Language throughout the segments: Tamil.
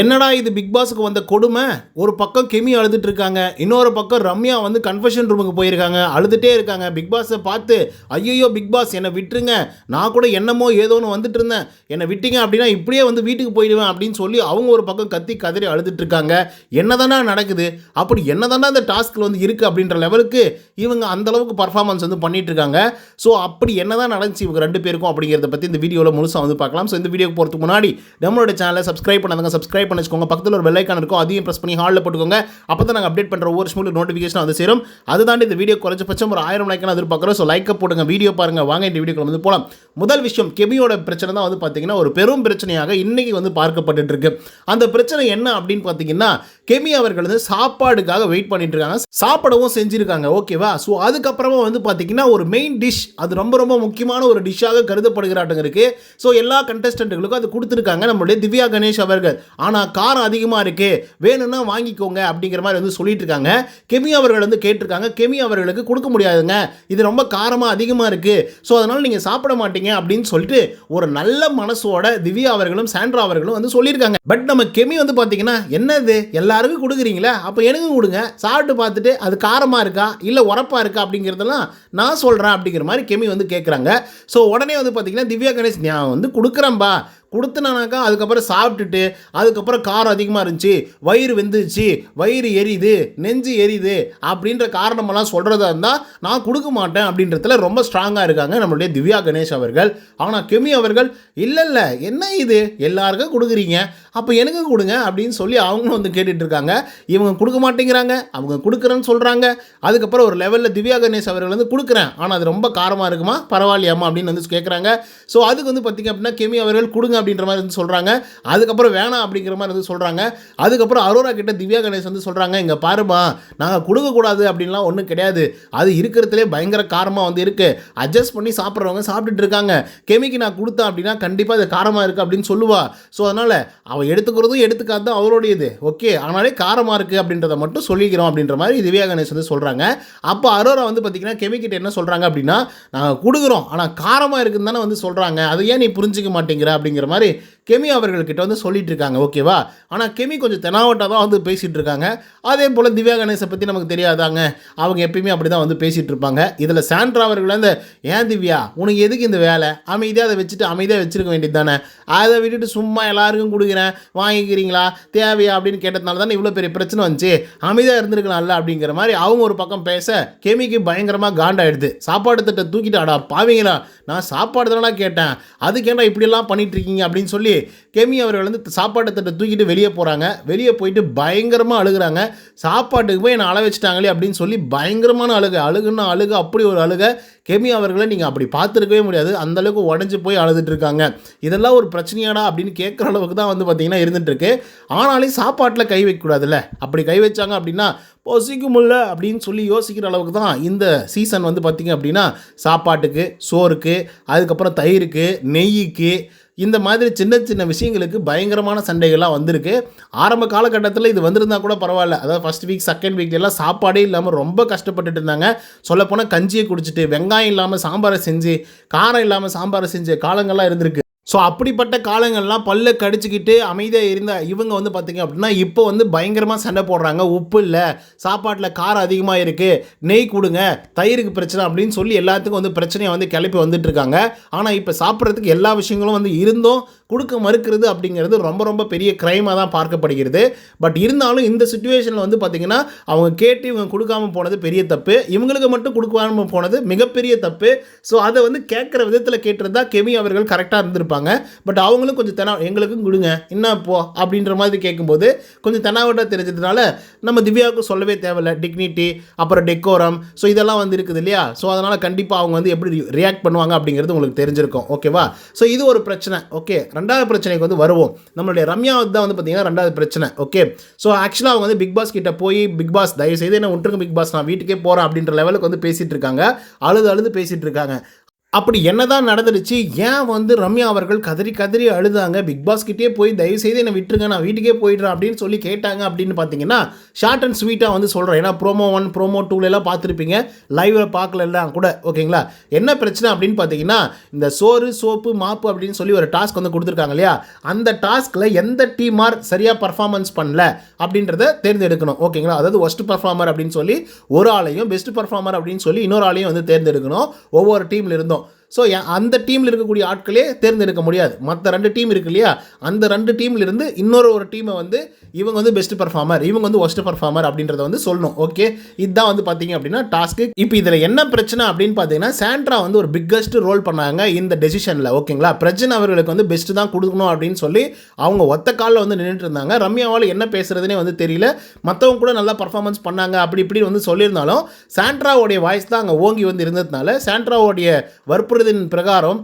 என்னடா இது பிக் பாஸுக்கு வந்த கொடுமை? ஒரு பக்கம் கெமி அழுதுட்டு இருக்காங்க இன்னொரு பக்கம் ரம்யா வந்து கன்ஃபெஷன் ரூமுக்கு போயிருக்காங்க அழுதுகிட்டே இருக்காங்க. பிக் பாஸை பார்த்து ஐயோ பிக் பாஸ் என்னை விட்டுருங்க. நான் கூட என்னமோ ஏதோன்னு வந்துட்டு இருந்தேன். என்னை விட்டீங்க அப்படின்னா இப்படியே வந்து வீட்டுக்கு போயிடுவேன் அப்படின்னு சொல்லி அவங்க ஒரு பக்கம் கத்தி கதறி அழுதுட்டு இருக்காங்க. என்னதானா நடக்குது? அப்படி என்னதானா இந்த டாஸ்கில் வந்து இருக்குது அப்படின்ற லெவலுக்கு இவங்க அந்த அளவுக்கு பர்ஃபார்மன்ஸ் வந்து பண்ணிட்டு இருக்காங்க. ஸோ அப்படி என்னதான் நடந்துச்சு இவங்க ரெண்டு பேருக்கும் அப்படிங்கிறத பற்றி இந்த வீடியோவில் முழுசாக வந்து பார்க்கலாம். ஸோ இந்த வீடியோக்கு போகிறதுக்கு முன்னாடி நம்மளோட சேனலை சப்ஸ்கிரைப் பண்ணாதங்க சப்ஸ்கிரைப் பண்ணி வச்சுக்கோங்க பக்கத்தில் ஒரு வெள்ளைக்கான இருக்கும் அதையும் ப்ரெஸ் பண்ணி ஹாலில் போட்டுக்கோங்க. அப்போ தான் நாங்கள் அப்டேட் பண்ணுற ஒவ்வொரு ஸ்மூலு நோட்டிஃபிகேஷன் வந்து சேரும். அது தாண்டி இந்த வீடியோ குறைஞ்சபட்சம் ஒரு ஆயிரம் லைக்கான எதிர்பார்க்குறோம். ஸோ லைக்கை போடுங்க வீடியோ பாருங்கள் வாங்க இந்த வீடியோக்குள்ள வந்து போகலாம் முதல் விஷயம் கெமியோட பிரச்சனை தான் வந்து பார்த்தீங்கன்னா ஒரு பெரும் பிரச்சனையாக இன்னைக்கு வந்து பார்க்கப்பட்டுட்டு இருக்கு. அந்த பிரச்சனை என்ன அப்படின்னு பார்த்தீங்கன்னா கெமி அவர்கள் வந்து சாப்பாடுக்காக வெயிட் பண்ணிட்டு இருக்காங்க. சாப்பிடவும் செஞ்சிருக்காங்க. ஓகேவா ஸோ அதுக்கப்புறமா வந்து பார்த்தீங்கன்னா ஒரு மெயின் டிஷ் அது ரொம்ப ரொம்ப முக்கியமான ஒரு டிஷ்ஷாக கருதப்படுகிறாட்டுங்க இருக்கு. ஸோ எல்லா கண்டஸ்டன்ட்டுகளுக்கும் அது கொடுத்துருக்காங்க. நம்மளுடைய திவ்யா கணேஷ் அவர்கள். ஆனால் காரம் அதிகமாக இருக்கு வேணும்னா வாங்கிக்கோங்க அப்படிங்கிற மாதிரி வந்து சொல்லிட்டு இருக்காங்க. கெமி அவர்கள் வந்து கேட்டிருக்காங்க. கெமி அவர்களுக்கு கொடுக்க முடியாதுங்க. இது ரொம்ப காரமாக அதிகமாக இருக்குது ஸோ அதனால் நீங்கள் சாப்பிட மாட்டீங்க அப்படின்னு சொல்லிட்டு ஒரு நல்ல மனசோட திவ்யா அவர்களும் சாண்ட்ரா அவர்களும் வந்து சொல்லியிருக்காங்க. பட் நம்ம கெமி வந்து பார்த்தீங்கன்னா என்னது? எல்லாருக்கும் கொடுக்குறீங்களா? அப்போ எனக்கும் கொடுங்க. சாப்பிட்டு பார்த்துட்டு அது காரமாக இருக்கா? இல்லை உரப்பாக இருக்கா? அப்படிங்கிறதெல்லாம் நான் சொல்கிறேன் அப்படிங்கிற மாதிரி கெமி வந்து கேட்குறாங்க ஸோ உடனே வந்து பார்த்தீங்கன்னா திவ்யா கணேஷ் நான் வந்து கொடுக்குறேன்பா. கொடுத்தனாக்கா அதுக்கப்புறம் சாப்பிட்டுட்டு அதுக்கப்புறம் காரம் அதிகமாக இருந்துச்சு வயிறு வெந்துச்சு வயிறு எரியுது நெஞ்சு எரியுது அப்படின்ற காரணமெல்லாம் சொல்கிறதா இருந்தால் நான் கொடுக்க மாட்டேன் அப்படின்றதுல ரொம்ப ஸ்ட்ராங்காக இருக்காங்க நம்மளுடைய திவ்யா கணேஷ் அவர்கள். ஆனால் கெமி அவர்கள் இல்லை இல்லை என்ன இது? எல்லாருக்கும் கொடுக்குறீங்க. அப்போ எனக்கு கொடுங்க அப்படின்னு சொல்லி அவங்களும் வந்து கேட்டுட்டு இருக்காங்க இவங்க கொடுக்க மாட்டேங்கிறாங்க. அவங்க கொடுக்குறேன்னு சொல்கிறாங்க அதுக்கப்புறம் ஒரு லெவலில் திவ்யா கணேஷ் அவர்கள் வந்து கொடுக்குறேன். ஆனால் அது ரொம்ப காரமாக இருக்குமா? பரவாயில்லையாமா அப்படின்னு வந்து கேட்குறாங்க ஸோ அதுக்கு வந்து பார்த்திங்க அப்படின்னா கெமி அவர்கள் கொடுங்க அப்படின்ற மாதிரி வந்து சொல்கிறாங்க அதுக்கப்புறம் வேணாம் அப்படிங்கிற மாதிரி வந்து சொல்கிறாங்க அதுக்கப்புறம் அரோரா கிட்ட திவ்யா கணேஷ் வந்து சொல்கிறாங்க இங்கே பாருமா நாங்கள் கொடுக்கக்கூடாது அப்படின்லாம் ஒன்றும் கிடையாது. அது இருக்கிறதுலே பயங்கர காரமாக வந்து இருக்குது அட்ஜஸ்ட் பண்ணி சாப்பிட்றவங்க சாப்பிட்டுட்டு இருக்காங்க. கெமிக்கு நான் கொடுத்தேன் அப்படின்னா கண்டிப்பாக அது காரமாக இருக்குது அப்படின்னு சொல்லுவா. ஸோ அதனால் அவள் எடுத்துக்கிறதும் எடுத்துக்காது தான் அவருடையது ஓகே ஆனாலே காரமாக இருக்குது அப்படின்றத மட்டும் சொல்லிக்கிறோம் அப்படின்ற மாதிரி திவ்யா கணேஷ் வந்து சொல்கிறாங்க அப்போ அரோரா வந்து பார்த்திங்கன்னா கெமிக்கிட்ட என்ன சொல்கிறாங்க அப்படின்னா நாங்கள் கொடுக்குறோம் ஆனால் காரமாக இருக்குதுன்னு தானே வந்து சொல்கிறாங்க அதை ஏன் நீ புரிஞ்சிக்க மாட்டேங்கிற அப்படிங்கிற மாதிரி கெமி அவர்கள்கிட்ட வந்து சொல்லிட்டு இருக்காங்க ஓகேவா? ஆனால் கெமி கொஞ்சம் தெனாவட்டாக தான் வந்து பேசிகிட்டு இருக்காங்க அதே போல் திவ்யா கணேசை பற்றி நமக்கு தெரியாதாங்க. அவங்க எப்பயுமே அப்படி தான் வந்து பேசிகிட்டு இருப்பாங்க இதில் சாண்ட்ரா அவர்கள் வந்து ஏன் திவ்யா உனக்கு எதுக்கு இந்த வேலை? அமைதியாக அதை வச்சுட்டு அமைதியாக வச்சிருக்க வேண்டியது தானே? அதை விட்டுட்டு சும்மா எல்லாருக்கும் கொடுக்குறேன் வாங்கிக்கிறீங்களா? தேவையா? அப்படின்னு கேட்டதுனால தானே இவ்வளோ பெரிய பிரச்சனை வந்துச்சு. அமைதியாக இருந்திருக்கலாம்ல அப்படிங்கிற மாதிரி அவங்க ஒரு பக்கம் பேச கெமிக்கு பயங்கரமாக காண்டாயிடுது. சாப்பாடு திட்டம் தூக்கிட்டாடா பாவீங்களா நான் சாப்பாடு தானே கேட்டேன். அதுக்கேண்டா இப்படியெல்லாம் பண்ணிகிட்டு இருக்கீங்க? அப்படின்னு சொல்லி கெமி அவர்கள் வந்து சாப்பாட்டை தட்டை தூக்கிட்டு வெளியே போகிறாங்க வெளியே போயிட்டு பயங்கரமாக அழுகுறாங்க. சாப்பாட்டுக்கு போய் என்னை அழ வச்சுட்டாங்களே அப்படின்னு சொல்லி பயங்கரமான அழுகு. அழுகுன்னா அழுக அப்படி ஒரு அழுக. கெமி அவர்களை நீங்கள் அப்படி பார்த்துருக்கவே முடியாது. அந்தளவுக்கு உடஞ்சி போய் அழுதுட்டு இருக்காங்க. இதெல்லாம் ஒரு பிரச்சனையாடா அப்படின்னு கேட்குற அளவுக்கு தான் வந்து பார்த்திங்கன்னா இருந்துகிட்ருக்கு ஆனாலும் சாப்பாட்டில் கை வைக்கக்கூடாதுல்ல அப்படி கை வச்சாங்க அப்படின்னா பொசிக்குமுல்ல அப்படின்னு சொல்லி யோசிக்கிற அளவுக்கு தான் இந்த சீசன் வந்து பார்த்திங்க அப்படின்னா சாப்பாட்டுக்கு சோறுக்கு அதுக்கப்புறம் தயிருக்கு நெய்யுக்கு இந்த மாதிரி சின்ன சின்ன விஷயங்களுக்கு பயங்கரமான சண்டைகள்லாம் வந்திருக்கு. ஆரம்ப காலகட்டத்தில் இது வந்திருந்தா கூட பரவாயில்ல. அதாவது ஃபஸ்ட் வீக் செகண்ட் வீக் எல்லாம் சாப்பாடே இல்லாமல் ரொம்ப கஷ்டப்பட்டுட்டு இருந்தாங்க. சொல்லப்போனால் கஞ்சியை குடிச்சிட்டு வெங்காயம் இல்லாமல் சாம்பாரை செஞ்சு காரம் இல்லாமல் சாம்பாரை செஞ்ச காலங்கள்லாம் இருந்திருக்கு. ஸோ அப்படிப்பட்ட காலங்கள்லாம் பல்ல கடிச்சிக்கிட்டு அமைதியாக இருந்த இவங்க வந்து பார்த்திங்க அப்படின்னா இப்போ வந்து பயங்கரமாக சண்டை போடுறாங்க. உப்பு இல்லை சாப்பாட்டில் காரம் அதிகமாக இருக்குது நெய் கொடுங்க தயிருக்கு பிரச்சனை அப்படின்னு சொல்லி எல்லாத்துக்கும் வந்து பிரச்சனையை வந்து கிளப்பி வந்துட்டுருக்காங்க ஆனால் இப்போ சாப்பிட்றதுக்கு எல்லா விஷயங்களும் வந்து இருந்தும் கொடுக்க மறுக்கிறது அப்படிங்கிறது ரொம்ப ரொம்ப பெரிய க்ரைமாக தான் பார்க்கப்படுகிறது. பட் இருந்தாலும் இந்த சுச்சுவேஷனில் வந்து பார்த்திங்கன்னா அவங்க கேட்டு இவங்க கொடுக்காம போனது பெரிய தப்பு. இவங்களுக்கு மட்டும் கொடுக்காம போனது மிகப்பெரிய தப்பு. ஸோ அதை வந்து கேட்குற விதத்தில் கேட்டிருந்தா கெமி அவர்கள் கரெக்டாக இருந்திருப்பாங்க. பட் அவங்களும் கொஞ்சம் தெனா எங்களுக்கும் கொடுங்க என்ன போ அப்படின்ற மாதிரி கேட்கும்போது கொஞ்சம் தெனாவட்டாக தெரிஞ்சதுனால நம்ம திவ்யாவுக்கு சொல்லவே தேவையில்ல. டிக்னிட்டி அப்புறம் டெக்கோரம் ஸோ இதெல்லாம் வந்து இருக்குது இல்லையா? ஸோ அதனால் கண்டிப்பாக அவங்க வந்து எப்படி ரியாக்ட் பண்ணுவாங்க அப்படிங்கிறது உங்களுக்கு தெரிஞ்சிருக்கும். ஓகேவா ஸோ இது ஒரு பிரச்சனை. ஓகே ரெண்டாவது பிரச்சனைக்கு வந்து வருவோம். நம்மளுடைய ரம்யா தான் வந்து பார்த்தீங்கன்னா ரெண்டாவது பிரச்சனை. ஓகே ஸோ ஆக்சுவலாக அவங்க வந்து பிக் பாஸ் கிட்ட போய் பிக் பாஸ் தயவு செய்து என்ன விட்டுருங்க பிக் பாஸ் நான் வீட்டுக்கே போகிறேன் அப்படின்ற லெவலுக்கு வந்து பேசிகிட்டு இருக்காங்க. அழுது அழுது பேசிகிட்டு இருக்காங்க. அப்படி என்னதான் நடந்துடுச்சு ஏன் வந்து ரம்யா அவர்கள் கதறி கதறி அழுதாங்க? பிக் பாஸ்கிட்டே போய் தயவு செய்து என்னை விட்டுருங்க நான் வீட்டுக்கே போயிடுறேன் அப்படின்னு சொல்லி கேட்டாங்க அப்படின்னு பார்த்தீங்கன்னா ஷார்ட் அண்ட் ஸ்வீட்டாக வந்து சொல்கிறேன் ஏன்னா ப்ரோமோ ஒன் ப்ரோமோ எல்லாம் பார்த்துருப்பீங்க. லைவில் பார்க்கலாம் கூட ஓகேங்களா? என்ன பிரச்சனை அப்படின்னு பார்த்தீங்கன்னா இந்த சோறு சோப்பு மாப்பு அப்படின்னு சொல்லி ஒரு டாஸ்க் வந்து கொடுத்துருக்காங்க இல்லையா? அந்த டாஸ்கில் எந்த டீமார் சரியாக பர்ஃபார்மன்ஸ் பண்ணல அப்படின்றத தேர்ந்தெடுக்கணும் ஓகேங்களா? அதாவது ஒஸ்ட் பர்ஃபார்மர் அப்படின்னு சொல்லி ஒரு ஆளையும் பெஸ்ட் பர்ஃபார்மர் அப்படின்னு சொல்லி இன்னொரு ஆளையும் வந்து தேர்ந்தெடுக்கணும். ஒவ்வொரு டீமில் இருந்தோம். Well, ஸோ அந்த டீமில் இருக்கக்கூடிய ஆட்களே தேர்ந்தெடுக்க முடியாது. மற்ற ரெண்டு டீம் இருக்கு இல்லையா? அந்த ரெண்டு டீம்லேருந்து இன்னொரு ஒரு டீமை வந்து இவங்க வந்து பெஸ்ட் பர்ஃபார்மர் இவங்க வந்து ஒஸ்ட் பர்ஃபார்மர் அப்படின்றத வந்து சொல்லணும். ஓகே இதுதான் வந்து பார்த்தீங்க அப்படின்னா டாஸ்க்கு இப்போ இதில் என்ன பிரச்சனை அப்படின்னு பார்த்தீங்கன்னா சாண்ட்ரா வந்து ஒரு பிக்கஸ்ட் ரோல் பண்ணாங்க இந்த டெசிஷனில் ஓகேங்களா பிரஜன் அவர்களுக்கு வந்து பெஸ்ட்டு தான் கொடுக்கணும் அப்படின்னு சொல்லி அவங்க ஒத்த காலில் வந்து நின்றுட்டு இருந்தாங்க. ரம்யாவால் என்ன பேசுறதுனே வந்து தெரியல. மற்றவங்க கூட நல்லா பர்ஃபார்மன்ஸ் பண்ணாங்க அப்படி இப்படி வந்து சொல்லியிருந்தாலும் சாண்ட்ராவுடைய வாய்ஸ் தான் அங்கே ஓங்கி வந்து இருந்ததுனால சாண்ட்ராவுடைய வற்புறுதின் பிரகாரம்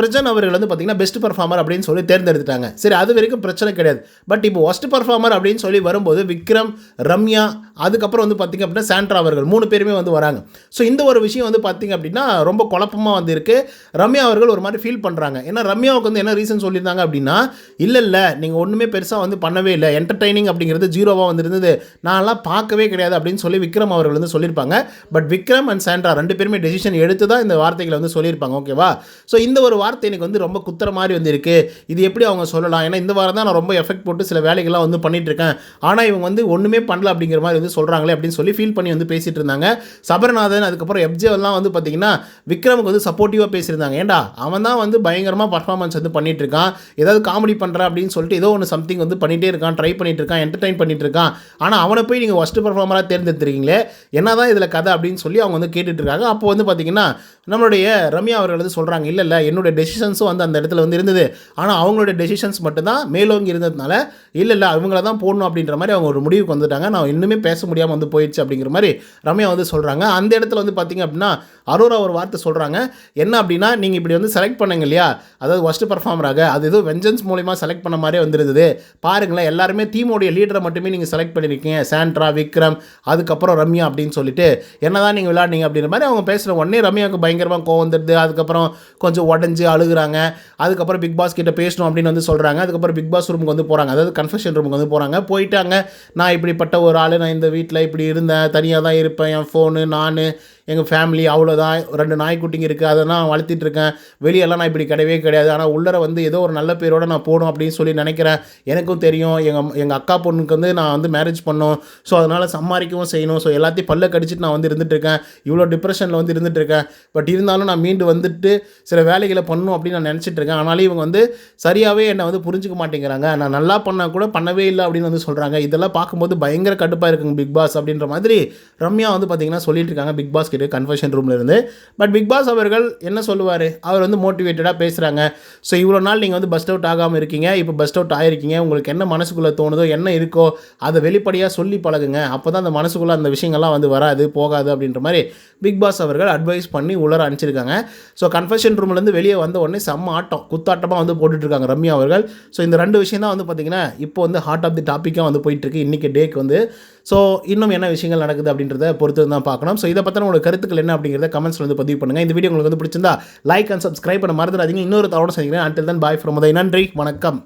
பிரஜன் அவர்கள் வந்து பார்த்தீங்கன்னா பெஸ்ட் பர்ஃபார்மர் அப்படின்னு சொல்லி தேர்ந்தெடுத்துட்டாங்க. சரி அது வரைக்கும் பிரச்சனை கிடையாது. பட் இப்போ ஒஸ்ட் பர்ஃபார்மர் அப்படின்னு சொல்லி வரும்போது விக்ரம் ரம்யா அதுக்கப்புறம் வந்து பார்த்திங்க அப்படின்னா சாண்ட்ரா அவர்கள் மூணு பேருமே வந்து வராங்க. ஸோ இந்த ஒரு விஷயம் வந்து பார்த்திங்க அப்படின்னா ரொம்ப குழப்பமாக வந்து இருக்குது ரம்யா அவர்கள் ஒரு மாதிரி ஃபீல் பண்ணுறாங்க ஏன்னா ரம்யாவுக்கு வந்து என்ன ரீசன் சொல்லியிருந்தாங்க அப்படின்னா இல்லை இல்லை நீங்கள் ஒன்றுமே பெருசாக வந்து பண்ணவே இல்லை. என்டர்டைனிங் அப்படிங்கிறது ஜீரோவாக வந்துருந்தது நான்லாம் பார்க்கவே கிடையாது அப்படின்னு சொல்லி விக்ரம் அவர்கள் வந்து சொல்லியிருப்பாங்க. பட் விக்ரம் அண்ட் சாண்ட்ரா ரெண்டு பேருமே டெசிஷன் எடுத்து தான் இந்த வார்த்தைகளை வந்து சொல்லியிருப்பாங்க. ஓகேவா ஸோ இந்த ஒரு வார்த்தை எனக்கு வந்து ரொம்ப குத்துற மாதிரி வந்து இருக்கு இது எப்படி அவங்க சொல்லலாம்? ஏன்னா இந்த வாரம் தான் நான் ரொம்ப எஃபெக்ட் போட்டு சில வேலைகள்லாம் வந்து பண்ணிட்டு இருக்கேன் ஆனால் இவங்க வந்து ஒன்றுமே பண்ணல அப்படிங்கிற மாதிரி வந்து சொல்கிறாங்களே அப்படின்னு சொல்லி ஃபீல் பண்ணி வந்து பேசிட்டு இருந்தாங்க. சபரநாதன் அதுக்கப்புறம் எப்ஜேவெல்லாம் வந்து பார்த்தீங்கன்னா விக்ரமுக்கு வந்து சப்போர்ட்டிவாக பேசியிருந்தாங்க. ஏன்டா அவன் தான் வந்து பயங்கரமாக பர்ஃபார்மன்ஸ் வந்து பண்ணிட்டு இருக்கான் ஏதாவது காமெடி பண்ணுறான் அப்படின்னு சொல்லிட்டு ஏதோ ஒன்று சம்திங் வந்து பண்ணிகிட்டே இருக்கான் ட்ரை பண்ணிட்டு இருக்கான் என்டர்டைன் பண்ணிட்டு இருக்கான். ஆனால் அவனை போய் நீங்கள் ஃபஸ்ட்டு பர்ஃபார்மராக தேர்ந்தெடுத்துருக்கீங்களே என்ன தான் இதில் கதை அப்படின்னு சொல்லி அவங்க வந்து கேட்டுட்டு இருக்காங்க. அப்போ வந்து பார்த்தீங்கன்னா நம்மளுடைய ரம்யா அவர்கள் வந்து சொல்கிறாங்க இல்லை இல்லை என்னுடைய டெசிஷன்ஸும் வந்து அந்த இடத்துல வந்து இருந்தது. ஆனால் அவங்களுடைய டெசிஷன்ஸ் மட்டும்தான் மேலோங்கி இருந்ததுனால இல்லை இல்லை அவங்கள தான் போடணும் அப்படின்ற மாதிரி அவங்க ஒரு முடிவுக்கு வந்துட்டாங்க. நான் இன்னுமே பேச முடியாமல் வந்து போயிடுச்சு அப்படிங்கிற மாதிரி ரம்யா வந்து சொல்கிறாங்க அந்த இடத்துல வந்து பார்த்தீங்க அப்படின்னா அரோரா ஒரு வார்த்தை சொல்கிறாங்க என்ன அப்படின்னா நீங்கள் இப்படி வந்து செலக்ட் பண்ணுங்க இல்லையா? அதாவது ஒஸ்ட் பர்ஃபார்மராக அது ஏதோ வெஞ்சன்ஸ் மூலிமா செலக்ட் பண்ண மாதிரியே வந்துருந்தது பாருங்களேன் எல்லாருமே டீமோடைய லீடரை மட்டுமே நீங்கள் செலக்ட் பண்ணியிருக்கீங்க சாண்ட்ரா விக்ரம் அதுக்கப்புறம் ரம்யா அப்படின்னு சொல்லிட்டு என்ன தான் நீங்கள் விளையாடுனீங்க அப்படின்ற மாதிரி அவங்க பேசுகிற உடனே ரம்யாவுக்கு பயங்கரமாக கோவம் வந்துடுது. அதுக்கப்புறம் கொஞ்சம் உடஞ்சி அழுகுறாங்க. அதுக்கப்புறம் பிக் பாஸ் கிட்ட பேசணும் அப்படின்னு வந்து சொல்கிறாங்க அதுக்கப்புறம் பிக் பாஸ் ரூமுக்கு வந்து போகிறாங்க அதாவது கன்ஃபெஷன் ரூமுக்கு வந்து போகிறாங்க போயிட்டாங்க. நான் இப்படிப்பட்ட ஒரு ஆள் நான் இந்த வீட்டில் இப்படி இருந்தேன். தனியாக தான் இருப்பேன். என் ஃபோனு நான். எங்கள் ஃபேமிலி அவ்வளோதான் ரெண்டு நாய்க்குட்டிங்க இருக்குது அதை நான் வெளியெல்லாம் நான் இப்படி கிடையவே கிடையாது. ஆனால் உள்ளர வந்து ஏதோ ஒரு நல்ல பேரோட நான் போகணும் அப்படின்னு சொல்லி நினைக்கிறேன். எனக்கும் தெரியும். எங்கள் எங்கள் அக்கா பொண்ணுக்கு வந்து நான் வந்து மேரேஜ் பண்ணோம். ஸோ அதனால் சம்மாரிக்கவும் செய்யணும். ஸோ எல்லாத்தையும் பல்ல கடிச்சிட்டு நான் வந்து இருந்துட்டு இருக்கேன். இவ்வளோ டிப்ரெஷனில் வந்து இருந்துட்டுருக்கேன் பட் இருந்தாலும் நான் மீண்டு வந்துட்டு சில வேலைகளை பண்ணணும் அப்படின்னு நான் நினச்சிட்ருக்கேன் ஆனாலும் இவங்க வந்து சரியாகவே என்னை வந்து புரிஞ்சுக்க மாட்டேங்கிறாங்க. நான் நல்லா பண்ணால் கூட பண்ணவே இல்லை அப்படின்னு வந்து சொல்கிறாங்க இதெல்லாம் பார்க்கும்போது பயங்கர கடுப்பாக இருக்குங்க பிக் பாஸ் அப்படின்ற மாதிரி ரம்யா வந்து பார்த்திங்கன்னா சொல்லிட்டு இருக்காங்க பிக் பாஸ் கிட்ட கன்ஃபெஷன் ரூமில் இருந்து. பட் பிக் பாஸ் அவர்கள் என்ன சொல்லுவார்? அவர் வந்து மோட்டிவேட்டடாக பேசுகிறாங்க ஸோ இவ்வளோ நாள் நீங்கள் வந்து பஸ்ட் அவுட் ஆகாமல் இருக்கீங்க. இப்போ பஸ்ட் அவுட் ஆகிருக்கீங்க உங்களுக்கு என்ன மனசுக்குள்ளே தோணுதோ என்ன இருக்கோ அதை வெளிப்படையாக சொல்லி பழகுங்க. அப்போ தான் அந்த மனசுக்குள்ளே அந்த விஷயங்கள்லாம் வந்து வராது போகாது அப்படின்ற மாதிரி பிக் பாஸ் அவர்கள் அட்வைஸ் பண்ணி உள்ளர அனுப்பிச்சிருக்காங்க. ஸோ கன்ஃபர்ஷன் ரூம்லேருந்து வெளியே வந்த உடனே செம்ம ஆட்டம். குத்தாட்டமாக வந்து போட்டுட்ருக்காங்க ரம்யா அவர்கள். ஸோ இந்த ரெண்டு விஷயம் தான் வந்து பார்த்திங்கன்னா இப்போ வந்து ஹார்ட் ஆஃப் தி டாப்பிக்காக வந்து போயிட்டுருக்கு இன்றைக்கி டேக்கு வந்து ஸோ இன்னும் என்ன விஷயங்கள் நடக்குது அப்படின்றத பொறுத்து தான் பார்க்கணும். ஸோ இதை பற்றின உங்களுக்கு கருத்துக்கள் என்ன அப்படிங்கிறத கமெண்ட்ஸில் வந்து பதிவு பண்ணுங்கள் இந்த வீடியோ உங்களுக்கு வந்து பிடிச்சிருந்தா லைக் அண்ட் சப்ஸ்கிரைப் பண்ண மறந்துடாதீங்க. இன்னொரு தவணை செஞ்சுக்கிறேன் அண்டில் தன் பாய் ஃப்ரம் நன்றி. வணக்கம்.